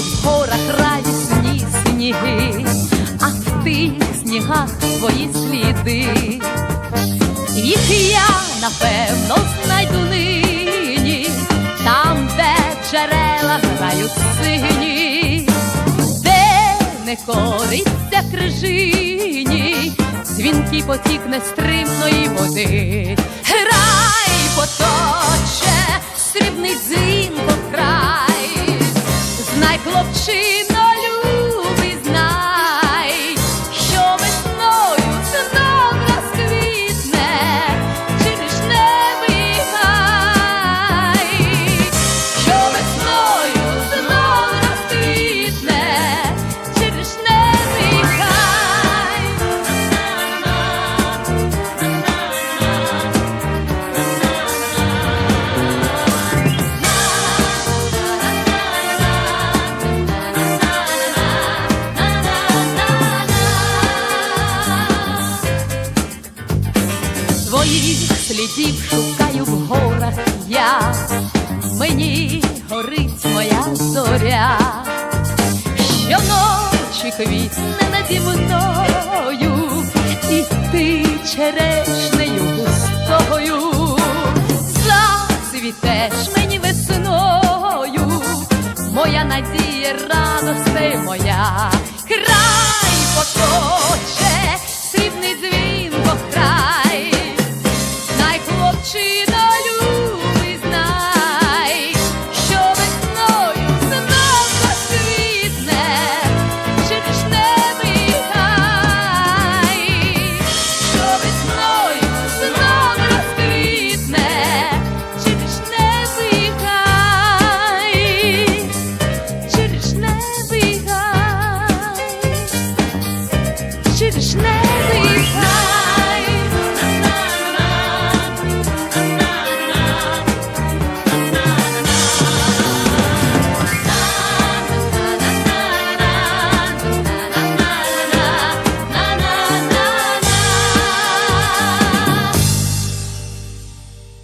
Танцюють в горах радісні сніги, а в тих снігах твої сліди, їх я напевно знайду нині, там, де джерела грають сині, де не кориться крижині, дзвінкий потік нестримної води, грай поточе. Твоїх слідів шукаю в горах я, мені горить моя зоря, щоночі квітне наді мною, і ти черешнею густою, зацвітеш мені весною, моя надія, радосте моя. śnieg.